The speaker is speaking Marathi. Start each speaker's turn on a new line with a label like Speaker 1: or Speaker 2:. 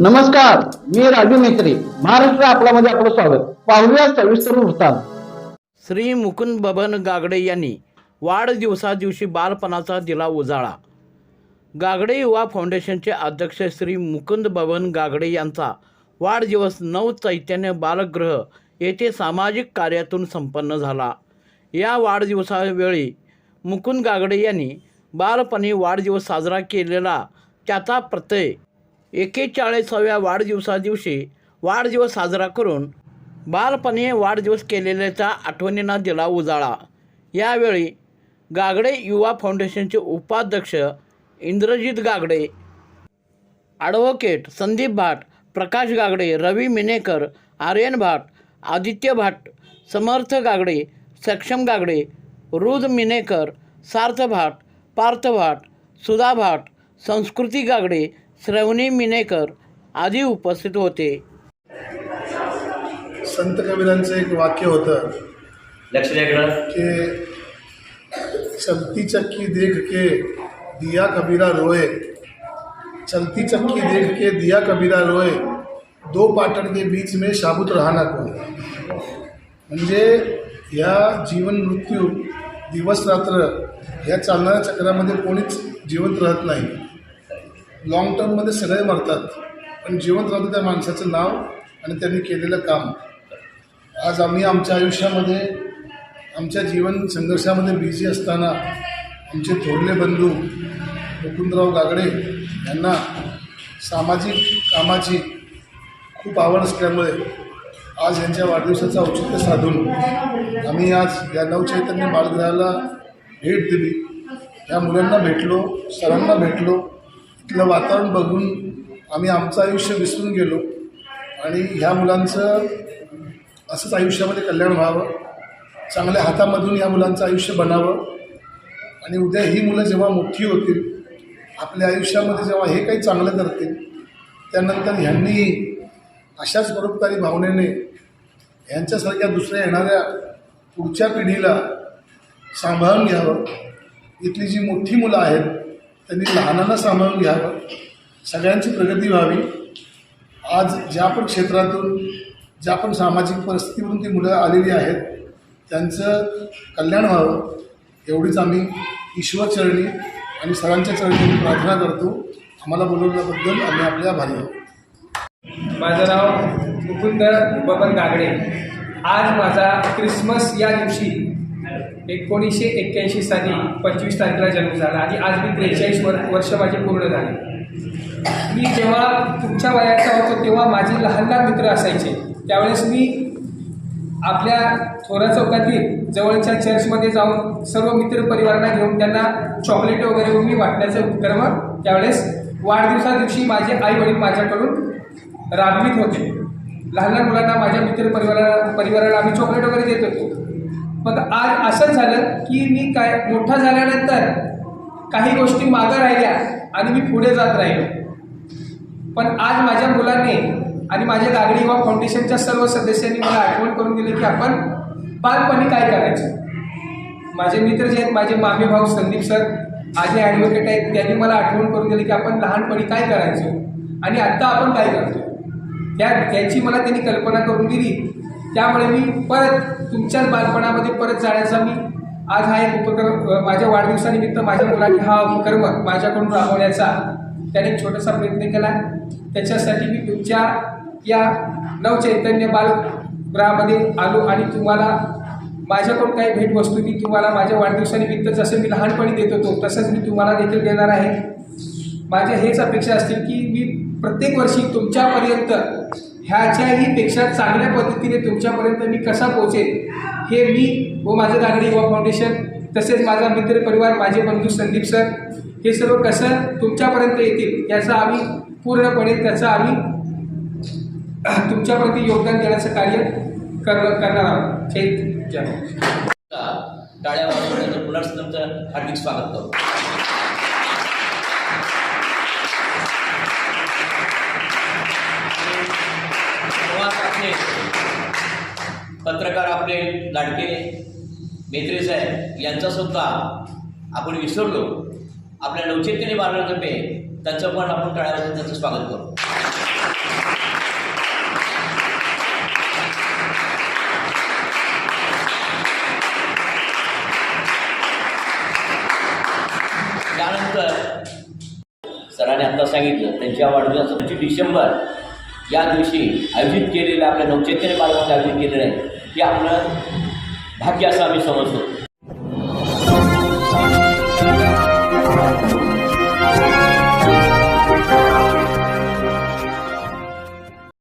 Speaker 1: नमस्कार मी राजू मेत्री महाराष्ट्र आपल्यामध्ये आपलं स्वागत. पाहूया सविस्तर वृत्तांत.
Speaker 2: श्री मुकुंद बबन गागडे यांनी वाढदिवसादिवशी बालपणाचा दिला उजाळा. गागडे युवा फाउंडेशनचे अध्यक्ष श्री मुकुंद बबन गागडे यांचा वाढदिवस नऊ चैतन्य बालगृह येथे सामाजिक कार्यातून संपन्न झाला. या वाढदिवसावेळी मुकुंद गागडे यांनी बालपणी वाढदिवस साजरा केलेला त्याचा प्रत्यय एकेचाळीसाव्या वाढदिवसादिवशी वाढदिवस साजरा करून बालपणी वाढदिवस केलेल्याचा आठवणींना दिला उजाळा. यावेळी गागडे युवा फाउंडेशनचे उपाध्यक्ष इंद्रजित गागडे ॲडव्होकेट संदीप भाट प्रकाश गागडे रवी मिनेकर आर्यन भाट आदित्य भाट समर्थ गागडे सक्षम गागडे रुद मिनेकर सार्थ भाट पार्थ भाट सुधा भाट संस्कृती गागडे श्रवणी मिनेकर आदी उपस्थित होते.
Speaker 3: संत कबीरांचं एक वाक्य होतं
Speaker 4: लक्ष
Speaker 3: की चलती चक्की देख के दिया कबीरा रोए. चलती चक्की देख के दिया कबीरा रोए. दो पाटण के बीच में शाबूत राहना कोई. म्हणजे या जीवन मृत्यू दिवस रात्र या चालणाऱ्या चक्रामध्ये कोणीच जिवंत राहत नाही. लॉंग टर्ममध्ये सगळे मरतात. पण जिवंत राहतं त्या माणसाचं नाव आणि त्यांनी केलेलं काम. आज आम्ही आमच्या आयुष्यामध्ये आमच्या जीवन संघर्षामध्ये बिझी असताना आमचे थोरले बंधू मुकुंदराव गागडे यांना सामाजिक कामाची खूप आवड असल्यामुळे आज यांच्या वाढदिवसाचं औचित्य साधून आम्ही आज या नवचैतन्य बालगृहाला भेट दिली. या मुलांना भेटलो सरांना भेटलो. इथलं वातावरण बघून आम्ही आमचं आयुष्य विसरून गेलो. आणि ह्या मुलांचं असंच आयुष्यामध्ये कल्याण व्हावं. चांगल्या हातामधून या मुलांचं आयुष्य बनावं. आणि उद्या ही मुलं जेव्हा मोठी होतील आपल्या आयुष्यामध्ये जेव्हा हे काही चांगलं करतील त्यानंतर ह्यांनी अशाच परोपकारी भावनेने ह्यांच्यासारख्या दुसऱ्या येणाऱ्या पुढच्या पिढीला सांभाळून घ्यावं. इथली जी मोठी मुलं आहेत त्यांनी लहानांना सांभाळून घ्यावं. सगळ्यांची प्रगती व्हावी. आज ज्या पण क्षेत्रातून ज्या पण सामाजिक परिस्थितीवरून ती मुलं आलेली आहेत त्यांचं कल्याण व्हावं. एवढीच आम्ही ईश्वरचरणी आणि सरांच्या चरणी प्रार्थना करतो. आम्हाला बोलवल्याबद्दल आम्ही आपल्या भाई आहोत.
Speaker 5: माझं नाव मुकुंद बबन गागडे. आज माझा क्रिसमस या दिवशी एकोणीसशे एक्क्याऐंशी साली पंचवीस तारखेला जन्म झाला आणि आज मी त्रेचाळीस वर वर्ष माझे पूर्ण झाले. मी जेव्हा तुमच्या वयाचा होतो तेव्हा माझे लहान लहान मित्र असायचे. त्यावेळेस मी आपल्या थोरा चौकातील जवळच्या चर्चमध्ये जाऊन सर्व मित्र परिवारांना घेऊन त्यांना चॉकलेट वगैरे मी वाटण्याचा उपक्रम त्यावेळेस वाढदिवसा दिवशी माझे आई वडील माझ्याकडून राबवित होते. लहान लहान मुलांना माझ्या मित्र परिवाराला परिवाराला आम्ही चॉकलेट वगैरे देत होतो. मग आज असंच झालं की मी काय मोठा झाल्यानंतर काही गोष्टी मागं राहिल्या आणि मी पुढे जात राहिलो. पण आज माझ्या मुलांनी आणि माझ्या गागडी युवा फाउंडेशनच्या सर्व सदस्यांनी मला आठवण करून दिली की आपण बालपणी काय करायचं? माझे मित्र जे आहेत माझे मामे भाऊ संदीप सर आज ॲडव्होकेट आहेत त्यांनी मला आठवण करून दिली की आपण लहानपणी काय करायचं आणि आत्ता आपण काय करतो त्या त्याची मला त्यांनी कल्पना करून दिली त्यामुळे मी परत तुमच्याच बालपणामध्ये परत जाण्याचा मी आज हा एक उपक्रम माझ्या वाढदिवसानिमित्त माझ्या मुलांनी हा उपक्रम माझ्याकडून राबवण्याचा त्याने एक छोटासा प्रयत्न केला. त्याच्यासाठी मी तुमच्या या नवचैतन्य बालगृहामध्ये आलो आणि तुम्हाला माझ्याकडून काही भेटवस्तू मी तुम्हाला माझ्या वाढदिवसानिमित्त जसं मी लहानपणी देत होतो तसंच मी तुम्हाला देखील देणार आहे. माझ्या हेच अपेक्षा असतील की मी प्रत्येक वर्षी तुमच्यापर्यंत ह्याच्याही पेक्षा चांगल्या पद्धतीने तुमच्यापर्यंत मी कसा पोहोचेल हे मी व माझं गागडी युवा फाउंडेशन तसेच माझा मित्र परिवार माझे बंधू संदीप सर हे सर्व कसं तुमच्यापर्यंत येतील याचा आम्ही पूर्णपणे त्याचा आम्ही तुमच्यापर्यंत योगदान देण्याचं कार्य कर करणार आहोत. जय जय
Speaker 4: टाळ्या वाजवण्याचं पुन्हा तुमचं हार्दिक स्वागत करतो. आपले पत्रकार आपले लाडके मेत्रे साहेब आपण विसरलो. आपल्या नवचैतन्य बाळातर्फे त्यांचं पण आपण टाळ्या त्यांचं स्वागत करू सरांनी आत्ता सांगितलं त्यांच्या वाढदिवसाचं पंचवीस डिसेंबर या दिवशी आयोजित केलेलं आपल्या नवचैतन्य बालकांचं आयोजित केलेलं आहे ते आपलं भाग्य असं आम्ही समजतो.